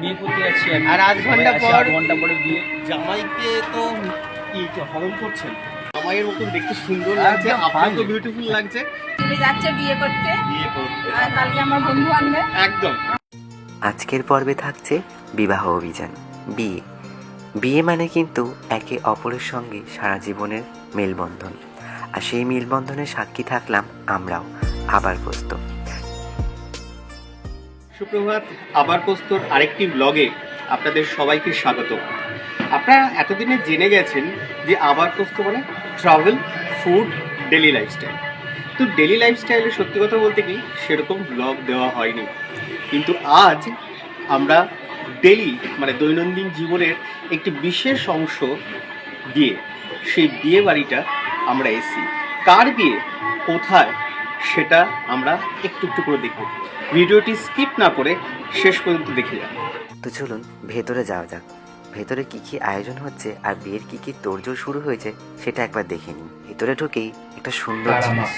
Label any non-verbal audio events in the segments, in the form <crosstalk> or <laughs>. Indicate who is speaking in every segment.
Speaker 1: বিয়ে করতে যাচ্ছি
Speaker 2: আর আধ
Speaker 1: ঘণ্টা
Speaker 2: পর-
Speaker 1: ঘণ্টা পরে বিয়ে।
Speaker 3: জামাইকে তো কি হরণ করছেন? জামাইয়ের মতন দেখতে সুন্দর লাগছে আপনার তো বিউটিফুল লাগছে।
Speaker 4: তুমি যাচ্ছে বিয়ে করতে।
Speaker 3: বিয়ে করতে।
Speaker 4: কালকে আমার বন্ধু আনবে।
Speaker 3: একদম।
Speaker 2: আজকের পর্বে থাকছে বিবাহ অভিযান বিয়ে। বিয়ে মানে কিন্তু একে অপরের সঙ্গে সারা জীবনের মেলবন্ধন। আর সেই মেলবন্ধনের সাক্ষী থাকলাম আমরাও আবার বসতো
Speaker 3: সুপ্রভাত, আবার পোস্তর আরেকটি ব্লগে আপনাদের সবাইকে স্বাগত। আপনারা এতদিনে জেনে গেছেন যে আবার পোস্ত মানে ট্রাভেল ফুড ডেলি লাইফস্টাইল তো ডেলি লাইফস্টাইলে সত্যি কথা বলতে কি, সেরকম ব্লগ দেওয়া হয়নি। কিন্তু আজ আমরা ডেলি মানে দৈনন্দিন জীবনের একটি বিশেষ অংশ বিয়ে সেই বিয়ে বাড়িটা আমরা এসি কার বিয়ে, কোথায়, সেটা আমরা একটু একটু করে দেখব। ভিডিওটি স্কিপ না করে শেষ পর্যন্ত দেখে যান।
Speaker 2: তো চলুন ভেতরে যাওয়া যাক। ভেতরে কি কি আয়োজন হচ্ছে আর বিয়ের কি কি তোড়জোড় শুরু হয়েছে সেটা একবার দেখে নিন। ভেতরে ঢুকেই একটা সুন্দর জিনিস।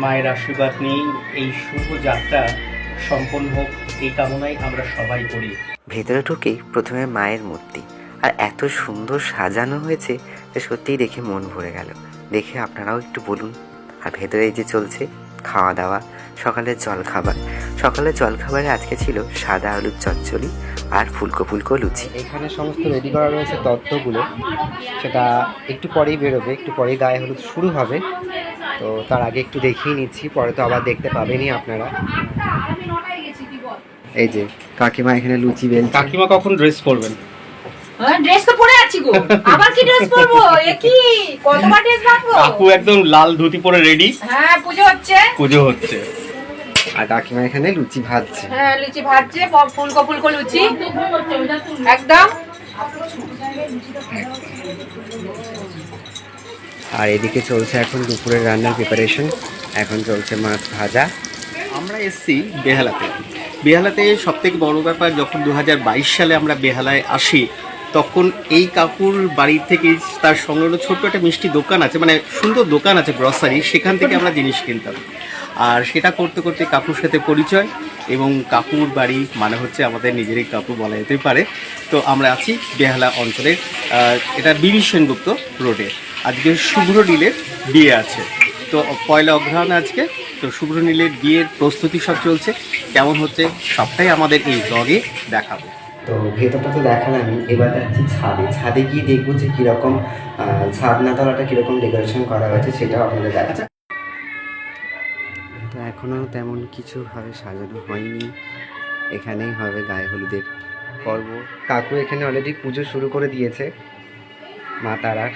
Speaker 3: মায়ের আশীর্বাদ নিয়ে এই শুভ যাত্রা সম্পন্ন হোক এই কামনাই আমরা সবাই করি।
Speaker 2: ভেতরে ঢুকেই প্রথমে মায়ের মূর্তি। আর এত সুন্দর সাজানো হয়েছে যে সত্যিই দেখে মন ভরে গেল। দেখে আপনারাও একটু বলুন। আর ভেতরে এই যে চলছে খাওয়া দাওয়া সকালের জল খাবার সকালের জল খাবারে আজকে ছিল সাদা আলুর চচ্চড়ি আর ফুলকো ফুলকো লুচি।
Speaker 5: এখানে সমস্ত রেডি করা রয়েছে তত্ত্বগুলো। সেটা একটু পরেই বেরোবে একটু পরেই গায়ে হলুদ শুরু হবে। তো তার আগে একটু দেখিয়ে নিচ্ছি পরে তো আবার দেখতে পাবেনই আপনারা। এই যে কাকিমা এখানে লুচি বেল
Speaker 3: কাকিমা কখন ড্রেস করবেন
Speaker 4: ড্রেস তো পরে আছি গো। আবার কি ড্রেস পরবো? এ কি? কতবার ড্রেস
Speaker 3: কাকু একদম লাল ধুতি পরে রেডি
Speaker 4: হ্যাঁ পুজো হচ্ছে।
Speaker 3: পুজো হচ্ছে।
Speaker 5: আর কাকিমা এখানে লুচি ভাজছে।
Speaker 4: হ্যাঁ লুচি ভাজছে ফুলকো ফুলকো লুচি একদম।
Speaker 5: আর এদিকে চলছে এখন দুপুরের রান্নার প্রিপারেশন এখন চলছে মাছ ভাজা।
Speaker 3: আমরা এসছি বেহালাতে। বেহালাতে সব থেকে বড় ব্যাপার যখন দু হাজার বাইশ সালে আমরা বেহালায় আসি তখন এই কাকুর বাড়ির থেকে তার সংলগ্ন ছোট্ট একটা মিষ্টি দোকান আছে মানে সুন্দর দোকান আছে গ্রসারি সেখান থেকে আমরা জিনিস কিনতাম। আর সেটা করতে করতে কাকুর সাথে পরিচয় এবং কাকুর বাড়ি মানে হচ্ছে আমাদের নিজেরই কাকু বলা যেতে পারে। তো আমরা আছি বেহালা অঞ্চলের এটা বিবি সেনগুপ্ত রোডে। আজকে শুভ্র নীলের বিয়ে আছে। তো পয়লা অগ্রহায়ণ আজকে, তো শুভ্র নীলের বিয়ের প্রস্তুতি সব চলছে। কেমন হচ্ছে সবটাই আমাদের এই ব্লগে দেখাবো।
Speaker 5: তো ভেতরটা তো দেখালামই এবার যাচ্ছি ছাদে। ছাদে গিয়ে দেখব যে কীরকম ছাদনা তলাটা কীরকম ডেকোরেশন করা হয়েছে সেটাও আপনাদের দেখা তো এখনও তেমন কিছুভাবে সাজানো হয়নি। এখানেই হবে গায়ে হলুদের পর্ব। কাকু এখানে অলরেডি পুজো শুরু করে দিয়েছে মা তারার।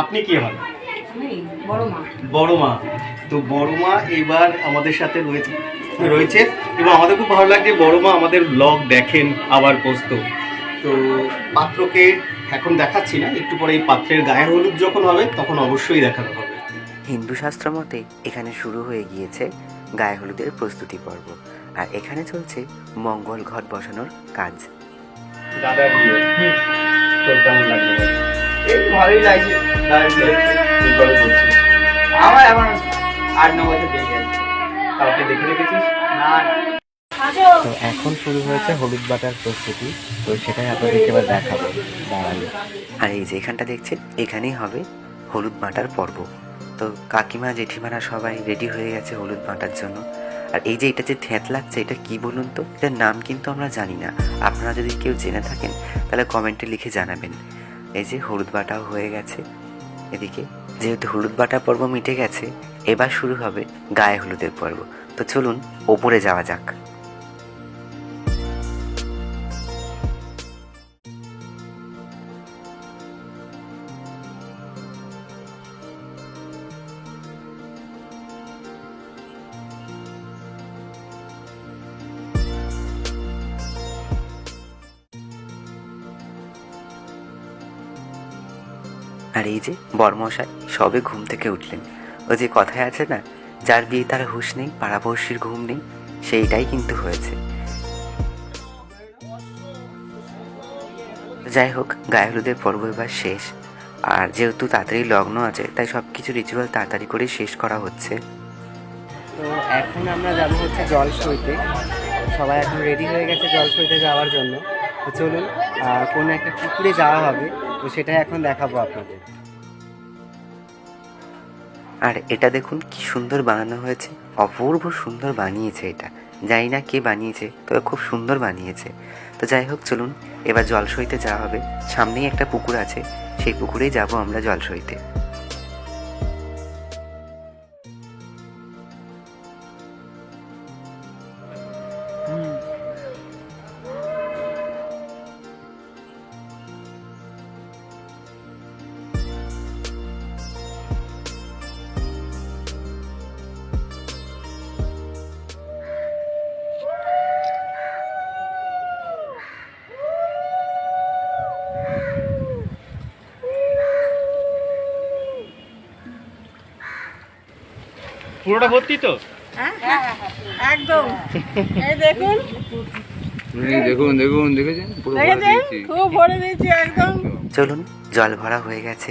Speaker 3: আপনি কি হন?
Speaker 4: বড় মা।
Speaker 3: বড় মা। তো বড় মা এবার আমাদের সাথে রয়েছে। রয়েছে এবং আমাদের খুব ভালো লাগছে বড় মা আমাদের ব্লগ দেখেন আবার পোস্ত তো পাত্রকে এখন দেখাচ্ছি না একটু পরে এই পাত্রের গায়ে হলুদ যখন হবে তখন অবশ্যই দেখানো হবে।
Speaker 2: হিন্দু শাস্ত্র মতে এখানে শুরু হয়ে গিয়েছে গায়ে হলুদের প্রস্তুতি পর্ব আর এখানে চলছে মঙ্গল ঘট বসানোর কাজ।
Speaker 3: দাদা বিয়ে তোর কেমন লাগছে বল? এই ভালোই লাগছে।
Speaker 1: আমার আট ন বছর
Speaker 3: কাউকে দেখে রেখেছিস?
Speaker 1: না।
Speaker 5: তো এখন শুরু হয়েছে হলুদ বাটার প্রস্তুতি। তো সেটাই আপনাদেরকে এবার দেখাবো। দাঁড়ালে
Speaker 2: আর এই যে এখানটা দেখছেন এখানেই হবে হলুদ বাটার পর্ব। তো কাকিমা জেঠিমারা সবাই রেডি হয়ে গেছে হলুদ বাটার জন্য। আর এই যে এটা যে ঠেত লাগছে এটা কি বলুন তো? এটার নাম কিন্তু আমরা জানি না। আপনারা যদি কেউ জেনে থাকেন তাহলে কমেন্টে লিখে জানাবেন। এই যে হলুদ বাটাও হয়ে গেছে এদিকে। যেহেতু হলুদ বাটা পর্ব মিটে গেছে এবার শুরু হবে গায়ে হলুদের পর্ব। তো চলুন, ওপরে যাওয়া যাক। আর এই যে বর্মশাই সবে ঘুম থেকে উঠলেন। ও যে কথায় আছে না, যার বিয়ে তার হুঁশ নেই, পাড়াপড়শির ঘুম নেই, সেইটাই কিন্তু হয়েছে। যাই হোক, গায়ে হলুদের পর্ব এবার শেষ। আর যেহেতু তাড়াতাড়ি লগ্ন আছে, তাই সব কিছু রিচুয়াল তাড়াতাড়ি করে শেষ করা হচ্ছে।
Speaker 5: তো এখন আমরা যাব হচ্ছে জল সইতে সবাই এখন রেডি হয়ে গেছে জল সইতে যাওয়ার জন্য। তো চলুন কোনো একটা পুকুরে যাওয়া হবে। তো সেটাই এখন দেখাবো আপনাদের।
Speaker 2: আর এটা দেখুন কি সুন্দর বানানো হয়েছে। অপূর্ব সুন্দর বানিয়েছে এটা। জানি না কে বানিয়েছে, তবে খুব সুন্দর বানিয়েছে। তো যাই হোক, চলুন এবার জল সইতে যাওয়া হবে। সামনেই একটা পুকুর আছে, সেই পুকুরেই যাব আমরা জল
Speaker 3: পুরোটা ভর্তি তো?
Speaker 6: একদম। এই দেখুন।
Speaker 7: দেখুন দেখুন দেখেছেন? পুরো ভরে
Speaker 6: দেখেছেন?
Speaker 7: দিয়েছি।
Speaker 6: খুব ভরে দিয়েছি একদম।
Speaker 2: চলুন জল ভরা হয়ে গেছে।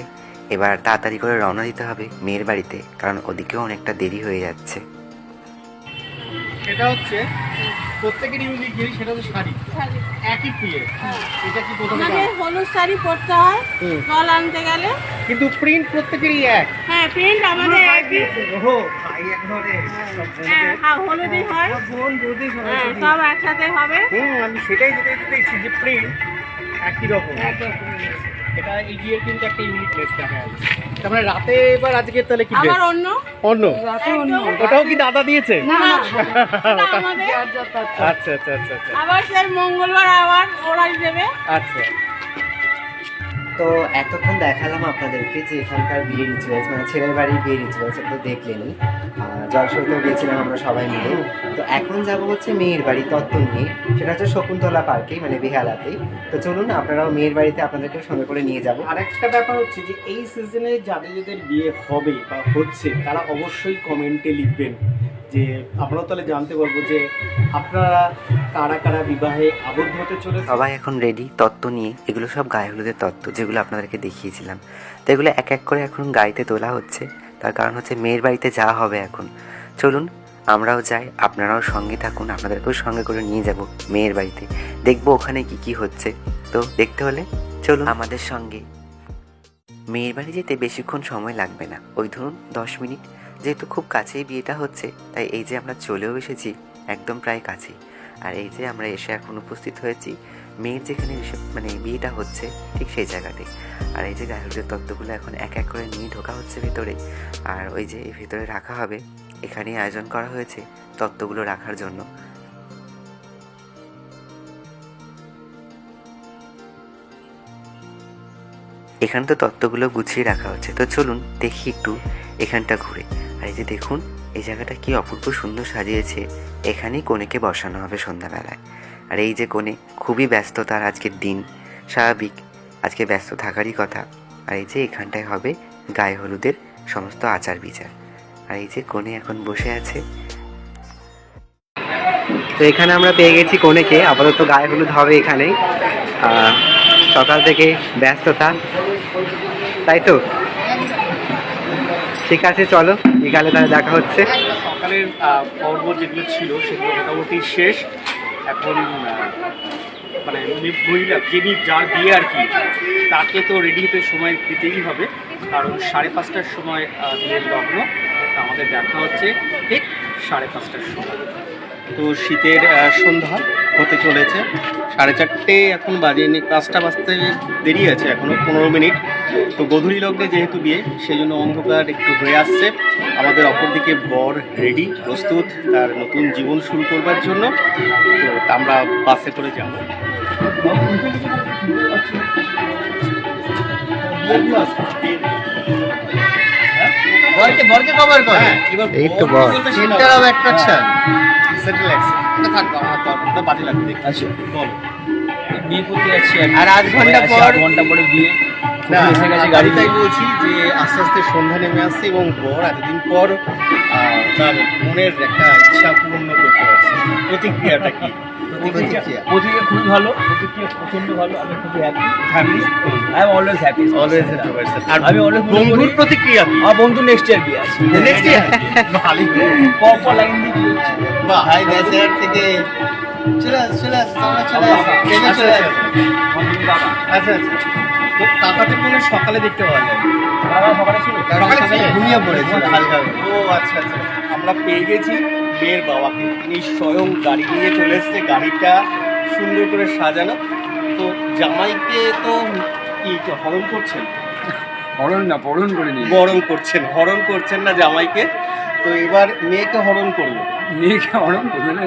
Speaker 2: এবার তাড়াতাড়ি করে রওনা দিতে হবে মেয়ের বাড়িতে কারণ ওদিকেও অনেকটা দেরি হয়ে যাচ্ছে।
Speaker 3: এটা হচ্ছে প্রত্যেকের ইউনিক জিনিস সেটা হচ্ছে শাড়ি। একই এটা কি প্রথমে
Speaker 6: হলুদ শাড়ি পরতে হয় জল আনতে গেলে।
Speaker 3: কিন্তু প্রিন্ট প্রত্যেকেরই এক।
Speaker 6: হ্যাঁ প্রিন্ট আমাদের একই হ্যাঁ হ্যাঁ, হয়। সব একসাথে হবে।
Speaker 3: হুম আমি সেটাই দেখছি যে প্রিন্ট একই রকম। এটা এই বিয়ের কিন্তু একটা ইউনিকনেস দেখা যাচ্ছে। তারপরে রাতে এবার আজকে তাহলে কি
Speaker 6: আবার
Speaker 3: dress?
Speaker 6: অন্য?
Speaker 3: অন্য? ওটাও কি দাদা দিয়েছে?
Speaker 6: না ওটা <laughs>
Speaker 3: আচ্ছা আচ্ছা আচ্ছা আচ্ছা।
Speaker 6: আবার সেই মঙ্গলবার আবার ওরাই দেবে।
Speaker 3: আচ্ছা।
Speaker 5: তো এতক্ষণ দেখালাম আপনাদেরকে যে এখানকার বিয়ে রিচুয়ালস মানে ছেলের বাড়ির বিয়ে রিচুয়ালস তো দেখলেনই আহ, জলসইতেও গিয়েছিলাম আমরা সবাই মিলে। তো এখন যাব হচ্ছে মেয়ের বাড়ি তত্ত্ব নিয়ে। সেটা হচ্ছে শকুন্তলা পার্কে মানে বেহালাতেই। তো চলুন আপনারাও মেয়ের বাড়িতে আপনাদেরকে সঙ্গে করে নিয়ে যাব।
Speaker 3: আর একটা ব্যাপার হচ্ছে যে এই সিজনে যাদের যাদের বিয়ে হবে বা হচ্ছে তারা অবশ্যই কমেন্টে লিখবেন। যে আমরাও তাহলে জানতে পারব যে আপনারা কারা কারা বিবাহে আবদ্ধ হতে চলেছে
Speaker 2: সবাই এখন রেডি তত্ত্ব নিয়ে। এগুলো সব গায়ে হলুদের তত্ত্ব, যেগুলো আপনাদেরকে দেখিয়েছিলাম। তো এগুলো এক এক করে এখন গাড়িতে তোলা হচ্ছে। তার কারণ হচ্ছে মেয়ের বাড়িতে যাওয়া হবে এখন। চলুন, আমরাও যাই, আপনারাও সঙ্গে থাকুন, আপনাদেরকেও সঙ্গে করে নিয়ে যাব মেয়ের বাড়িতে। দেখব ওখানে কি কি হচ্ছে। তো দেখতে হলে চলুন আমাদের সঙ্গে। মেয়ের বাড়ি যেতে বেশিক্ষণ সময় লাগবে না। ওই ধরুন দশ মিনিট। যেহেতু খুব কাছেই বিয়েটা হচ্ছে, তাই এই যে আমরা চলেও এসেছি, একদম প্রায় কাছেই। আর এই যে আমরা এসে এখন উপস্থিত হয়েছি, মেয়ের যেখানে মানে বিয়েটা হচ্ছে, ঠিক সেই জায়গাতে আর এই যে গায়ের তত্ত্বগুলো এখন এক এক করে নিয়ে ঢোকা হচ্ছে ভেতরে, আর ওই যে ভেতরে রাখা হবে, এখানেই আয়োজন করা হয়েছে তত্ত্বগুলো রাখার জন্য। এখানে তো তত্ত্বগুলো গুছিয়ে রাখা হচ্ছে, তো চলুন দেখি একটু এখানটা ঘুরে। আর এই যে দেখুন, এই জায়গাটা কি অপূর্ব সুন্দর সাজিয়েছে। এখানেই কনেকে বসানো হবে সন্ধ্যাবেলায়। আর এই যে কোণে খুবই ব্যস্ত তার আজকের দিন। স্বাভাবিক, আজকে ব্যস্ত থাকারই কথা। আর এই যে এখানটায় হবে গায়ে হলুদের সমস্ত আচার বিচার। আর এই যে কোণে এখন বসে আছে।
Speaker 5: তো এখানে আমরা পেয়ে গেছি কনেকে। আপাতত গায়ে হলুদ হবে এখানেই। সকাল থেকে ব্যস্ততা। তাই তো? ঠিক আছে, চলো বিকালে তাহলে দেখা হচ্ছে।
Speaker 3: সকালের পর্ব যেগুলো ছিল সেগুলো মোটামুটি শেষ। এখন মানে মহিলা যিনি যার বিয়ে আর কি, তাকে তো রেডি হতে সময় দিতেই হবে। কারণ সাড়ে পাঁচটার সময় বিয়ের লগ্ন। আমাদের দেখা হচ্ছে ঠিক সাড়ে পাঁচটার সময়। তো শীতের সন্ধ্যা হতে চলেছে। সাড়ে চারটে এখন বাজেনি পাঁচটা বাজতে দেরি আছে এখনও পনেরো মিনিট। তো গধূলি লগ্নে যেহেতু বিয়ে সেই জন্য অন্ধকার একটু হয়ে আসছে। আমাদের অপরদিকে বর রেডি প্রস্তুত তার নতুন জীবন শুরু করবার জন্য। তো আমরা বাসে করে যাব।
Speaker 1: বরকে বরকে কভার করে।
Speaker 3: হ্যাঁ, এবার
Speaker 5: এই তো।
Speaker 1: সেন্টার অফ অ্যাট্রাকশন
Speaker 3: সেন্ট্রাল এটা থাকব আমার তো ওটা বাজে লাগবে
Speaker 1: আচ্ছা।
Speaker 3: বলো।
Speaker 1: বিয়ে করতে যাচ্ছি
Speaker 3: আর আধ ঘণ্টা
Speaker 1: সবাই
Speaker 3: পর-
Speaker 1: আধ ঘণ্টা পরে বিয়ে।
Speaker 3: না
Speaker 7: এসে গাড়ি
Speaker 3: তাই বলছি যে আস্তে আস্তে সন্ধ্যা নেমে আসছে এবং বর এতদিন পর তার মনের একটা ইচ্ছা পূর্ণ করতে পারছে। প্রতিক্রিয়াটা কি? প্রতিক্রিয়া
Speaker 7: প্রতিক্রিয়া। খুবই ভালো প্রতিক্রিয়া প্রচণ্ড ভালো আমি খুবই happy I am always happy
Speaker 3: always happy আর
Speaker 7: আমি
Speaker 3: বন্ধুর প্রতিক্রিয়া
Speaker 7: আমার বন্ধু নেক্সট ইয়ার বিয়ে আছে।
Speaker 3: নেক্সট ইয়ার
Speaker 7: পর লাইন দিয়ে
Speaker 3: হাই নেচার থেকে চলে আস চলে আস তোমরা চলে আস ট্রেনে চলে আস। আচ্ছা। আচ্ছা তো কাকাকে মনে সকালে দেখতে পাওয়া যায়।
Speaker 7: সকালে ছিল
Speaker 3: সকালে ঘুমিয়ে পড়েছিল হালকা ও আচ্ছা আচ্ছা। আমরা পেয়ে গেছি মেয়ের বাবাকে। তিনি স্বয়ং গাড়ি নিয়ে চলে এসছে। গাড়িটা সুন্দর করে সাজানো। তো জামাইকে তো কি হরণ করছেন?
Speaker 7: হরণ না পড়ন করে নিয়ে
Speaker 3: বরণ করছেন হরণ করছেন না জামাইকে? তো এবার মেয়েকে হরণ করবে
Speaker 7: মেয়েকে হরণ করবে না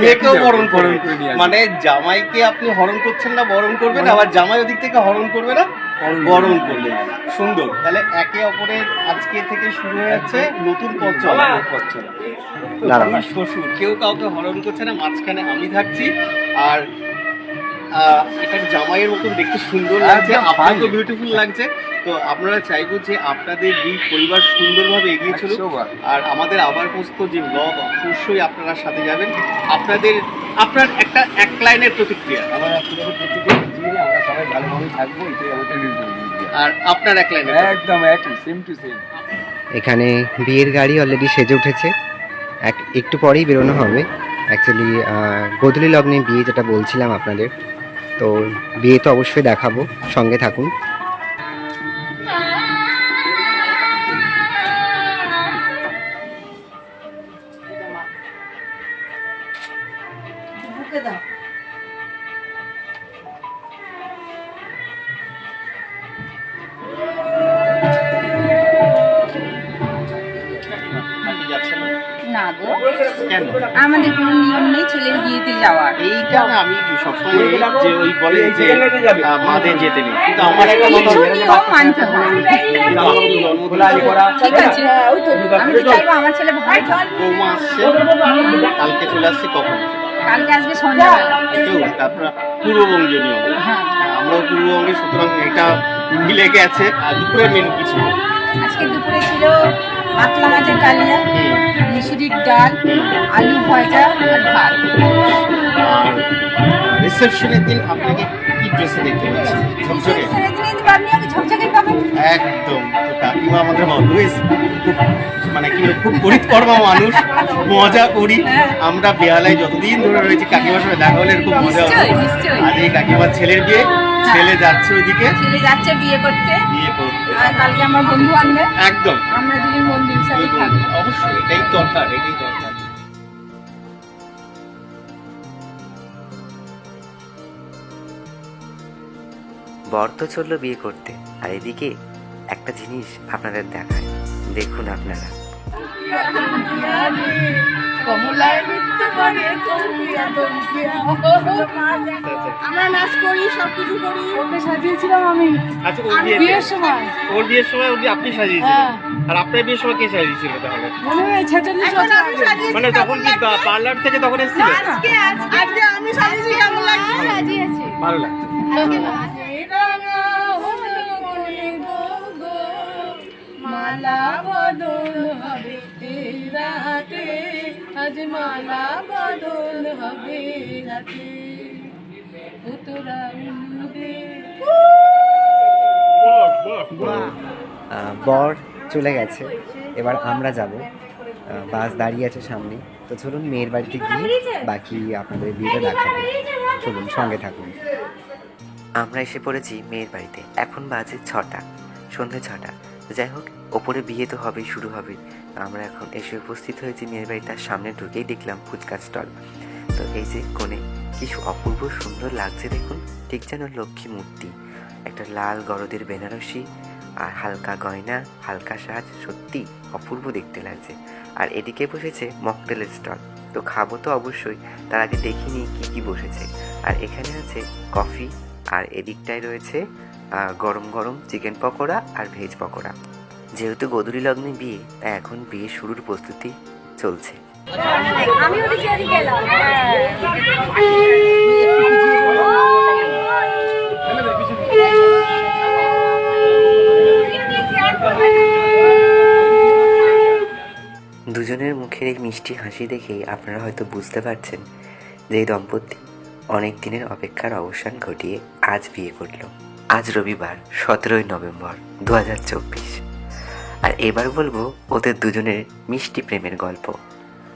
Speaker 3: মেয়েকেও বরণ
Speaker 7: বরণ
Speaker 3: করবে। মানে জামাইকে আপনি হরণ করছেন না বরণ করবেন আবার জামাই ওদিক থেকে হরণ করবে না
Speaker 7: বরণ
Speaker 3: করবে। সুন্দর। তাহলে একে অপরের আজকে থেকে শুরু হয়ে যাচ্ছে নতুন পথ চলা। শ্বশুর কেউ কাউকে হরণ করছে না মাঝখানে আমি থাকছি আর এটা জামাইয়ের মতন দেখতে সুন্দর লাগছে আপনাকেও
Speaker 7: fine.
Speaker 3: বিউটিফুল লাগছে। তো আপনারা চাইব যে আপনাদের দুই পরিবার সুন্দরভাবে এগিয়ে চলুক। আর আমাদের আবার পোস্ত যে ব্লগ অবশ্যই আপনারা সাথে যাবেন। আপনাদের আপনার একটা এক লাইনের প্রতিক্রিয়া।
Speaker 7: আমার সবাই ভালোভাবে থাকব এটাই আমাদের
Speaker 3: আর আপনার এক লাইনের
Speaker 7: একদম একই সেম টু সেম
Speaker 5: এখানে বিয়ের গাড়ি অলরেডি সেজে উঠেছে। এক একটু পরেই বেরোনো হবে। অ্যাকচুয়ালি গোধূলি লগ্নে বিয়ে যেটা বলছিলাম আপনাদের তো বিয়ে তো অবশ্যই দেখাবো সঙ্গে থাকুন।
Speaker 3: আমি সবসময় যে ওই বলে যে মাদের যেতে নেই। কিন্তু আমার একটা কথা
Speaker 4: হয় আমার ছেলে
Speaker 3: বৌমা আসছে। কালকে চলে আসছে কখন
Speaker 4: কালকে আসবে সন্ধ্যাবেলা
Speaker 3: তারপর পূর্ববঙ্গীয় নিয়ম।
Speaker 4: হ্যাঁ
Speaker 3: আমরাও পূর্ববঙ্গে সুতরাং এটা মিলে গেছে। আর দুপুরের মেনু কিছু
Speaker 4: আজকে দুপুরে ছিল কাতলা মাছের কালিয়া মুসুরির ডাল আলু ভাজা আর ভাত।
Speaker 3: রিসেপশনের দিন আপনাকে কি ড্রেসে দেখতে পাচ্ছি? ঝকঝকে? একদম। তো কাকিমা আমাদের অলওয়েজ খুব মানে কি খুব পরিকর্মা মানুষ মজা করি। আমরা বেহালায় যতদিন ধরে রয়েছি কাকিমার সঙ্গে দেখা হলে এরকম মজা। আজ এই কাকিমার ছেলের বিয়ে ছেলে যাচ্ছে ওইদিকে।
Speaker 4: ছেলে যাচ্ছে বিয়ে করতে।
Speaker 3: বিয়ে করতে।
Speaker 4: কালকে আমার বন্ধু আনবে।
Speaker 3: একদম।
Speaker 4: আমরা দুজন বন্ধু হিসাবে থাকব।
Speaker 3: অবশ্যই এটাই দরকার এটাই দরকার।
Speaker 2: বর তো চলল বিয়ে করতে আর এদিকে একটা জিনিস আপনাদের দেখায়। দেখুন আপনারা।
Speaker 6: আমরা নাচ করি সব কিছু করি।
Speaker 8: ওকে সাজিয়েছিলাম আমি।
Speaker 3: আচ্ছা ওর
Speaker 8: বিয়ের
Speaker 3: বিয়েতে
Speaker 8: সময়।
Speaker 3: ওর বিয়ের সময় ওর বিয়ে আপনি সাজিয়েছিলেন?
Speaker 8: হ্যাঁ।
Speaker 3: আর আপনার বিয়ের সময় কে সাজিয়েছিল তাহলে?
Speaker 8: মনে হয় ছেচল্লিশ
Speaker 6: এখন
Speaker 8: বছর
Speaker 6: আমি
Speaker 8: আগে।
Speaker 6: সাজিয়েছি
Speaker 3: মানে তখন কি পার্লার থেকে তখন এসেছিলেন?
Speaker 6: আজকে আজকে আমি সাজিয়েছি কেমন লাগছে।
Speaker 3: ভালো লাগছে।
Speaker 8: মালা বদল হবে রাতে। আজ মালা বদল হবে রাতে।
Speaker 5: বর চলে গেছে। এবার আমরা যাব। বাস দাঁড়িয়ে আছে সামনে। তো চলুন, মেয়ের বাড়িতে গিয়ে বাকি আপনাদের বিয়েটা দেখাবো। চলুন, সঙ্গে থাকুন।
Speaker 2: আমরা এসে পড়েছি মেয়ের বাড়িতে। এখন বাজে ছটা, সন্ধে ছটা। যাই হোক, ওপরে বিয়ে তো হবেই, শুরু হবে আমরা এখন এসে উপস্থিত হয়েছি মেয়ের বাড়ি, তার সামনে ঢুকেই দেখলাম ফুচকা স্টল। তো এই যে কোণে, কি অপূর্ব সুন্দর লাগছে দেখুন, ঠিক যেন লক্ষ্মী মূর্তি। একটা লাল গরদের বেনারসি আর হালকা গয়না, হালকা সাজ, সত্যি অপূর্ব দেখতে লাগছে। আর এদিকে বসেছে মকটেলের স্টল। তো খাব তো অবশ্যই, তার আগে দেখিনি কি কি বসেছে। আর এখানে আছে কফি, আর এদিকটায় রয়েছে গরম গরম চিকেন পকোড়া আর ভেজ পকোড়া। যেহেতু গদুরি লগ্নে বিয়ে তাই এখন বিয়ে শুরুর প্রস্তুতি চলছে। দুজনের মুখের এই মিষ্টি হাসি দেখে আপনারা হয়তো বুঝতে পারছেন যে এই দম্পতি অনেক দিনের অপেক্ষার অবসান ঘটিয়ে আজ বিয়ে করল। আজ রবিবার, সতেরোই নভেম্বর দু হাজার চব্বিশ। আর এবার বলব ওদের দুজনের মিষ্টি প্রেমের গল্প।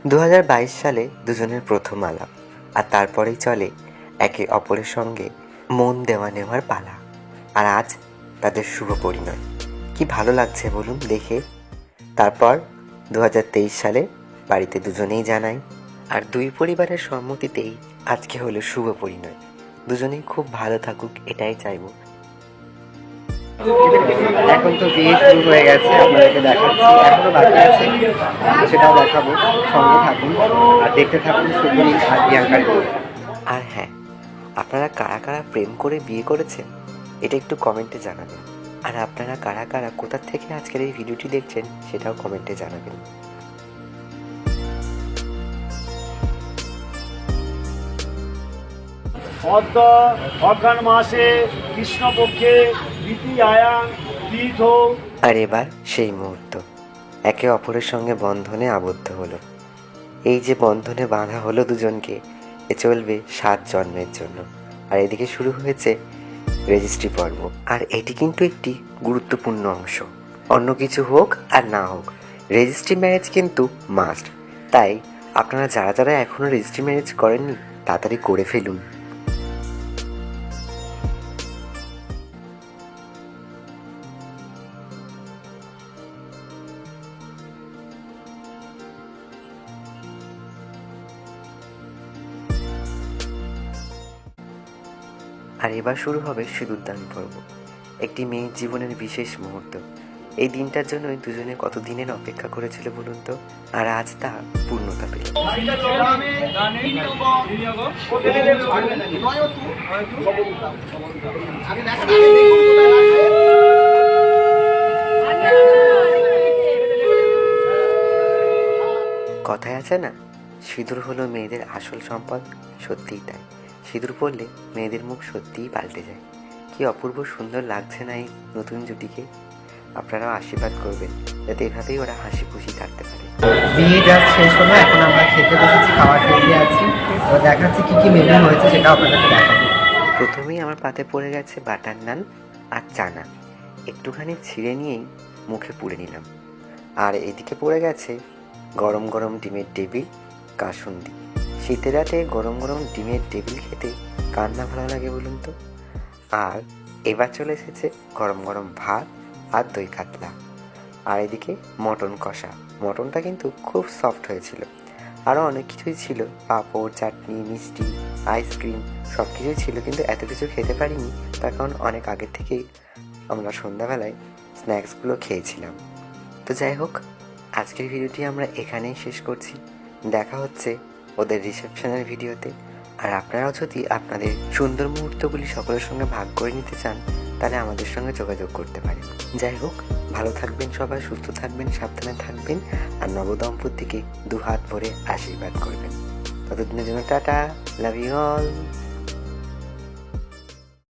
Speaker 2: দু হাজার বাইশ সালে দুজনের প্রথম আলাপ, আর তারপরেই চলে একে অপরের সঙ্গে মন দেওয়া নেওয়ার পালা। আর আজ তাদের শুভ পরিণয়। কি ভালো লাগছে বলুন দেখে। তারপর দু হাজার তেইশ সালে বাড়িতে দুজনেই জানাই। আর দুই পরিবারের সম্মতিতেই আজকে হলো শুভ পরিণয়। দুজনেই খুব ভালো থাকুক, এটাই চাইব।
Speaker 5: এখন তো বিয়ে শুরু হয়ে গেছে আপনাদেরকে দেখাচ্ছি। এখনও বাকি আছে সেটাও দেখাবো। সঙ্গে থাকুন আর দেখতে থাকুন সুন্দরী আর প্রিয়াঙ্কার
Speaker 2: আর হ্যাঁ আপনারা কারা কারা প্রেম করে বিয়ে করেছেন এটা একটু কমেন্টে জানাবেন। আর আপনারা কারা কারা কোথার থেকে আজকের এই ভিডিওটি দেখছেন সেটাও কমেন্টে জানাবেন।
Speaker 7: অদ্য অজ্ঞান মাসে কৃষ্ণপক্ষে
Speaker 2: আর এবার সেই মুহূর্ত। একে অপরের সঙ্গে বন্ধনে আবদ্ধ হলো। এই যে বন্ধনে বাঁধা হলো দুজনকে, এ চলবে সাত জন্মের জন্য। আর এদিকে শুরু হয়েছে রেজিস্ট্রি পর্ব। আর এটি কিন্তু একটি গুরুত্বপূর্ণ অংশ। অন্য কিছু হোক আর না হোক, রেজিস্ট্রি ম্যারেজ কিন্তু মাস্ট। তাই আপনারা যারা যারা এখনও রেজিস্ট্রি ম্যারেজ করেননি, তাড়াতাড়ি করে ফেলুন। এবার শুরু হবে সিঁদুরদান পর্ব। একটি মেয়ের জীবনের বিশেষ মুহূর্ত। এই দিনটার জন্যই দুজনে কত দিনের অপেক্ষা করেছিল বলুন তো? আর আজ তা পূর্ণতা পেল। কথায় আছে না, সিঁদুর হলো মেয়েদের আসল সম্পদ, সত্যিই তাই। সিঁদুর পরলে মেয়েদের মুখ সত্যিই পাল্টে যায়। কি অপূর্ব সুন্দর লাগছে না এই নতুন জুটিকে। আপনারাও আশীর্বাদ করবেন যাতে এভাবেই ওরা হাসি খুশি থাকতে পারে।
Speaker 5: বিয়ে জাস্ট শেষ হলো এখন আমরা খেতে বসেছি খাওয়ার টেবিলে আছি। তো দেখাচ্ছি কি কি মেনু হয়েছে সেটা আপনাদেরকে দেখাবো।
Speaker 2: প্রথমেই আমার পাতে পড়ে গেছে বাটার নান আর চানা। একটুখানি ছিঁড়ে নিয়েই মুখে পুড়ে নিলাম। আর এদিকে পড়ে গেছে গরম গরম ডিমের টেবিল কাসুন্দি। শীতের রাতে গরম গরম ডিমের টেবিল খেতে কার না ভালো লাগে বলুন তো? আর এবার চলে এসেছে গরম গরম ভাত আর দই কাতলা। আর এদিকে মটন কষা। মটনটা কিন্তু খুব সফট হয়েছিল। আরও অনেক কিছুই ছিল। পাঁপড়, চাটনি, মিষ্টি আইসক্রিম সব কিছুই ছিল কিন্তু এত কিছু খেতে পারিনি। তার কারণ অনেক আগের থেকেই আমরা সন্ধ্যাবেলায় স্ন্যাক্সগুলো খেয়েছিলাম। তো যাই হোক, আজকের ভিডিওটি আমরা এখানেই শেষ করছি। দেখা হচ্ছে ওদের রিসেপশনের ভিডিওতে। আর আপনারাও যদি আপনাদের সুন্দর মুহূর্তগুলি সকলের সঙ্গে ভাগ করে নিতে চান, তাহলে আমাদের সঙ্গে যোগাযোগ করতে পারেন। যাই হোক, ভালো থাকবেন সবাই, সুস্থ থাকবেন, সাবধানে থাকবেন, আর নবদম্পতিকে দু হাত ভরে আশীর্বাদ করবেন। ততদিনের জন্য টাটা লাভ ইউ অল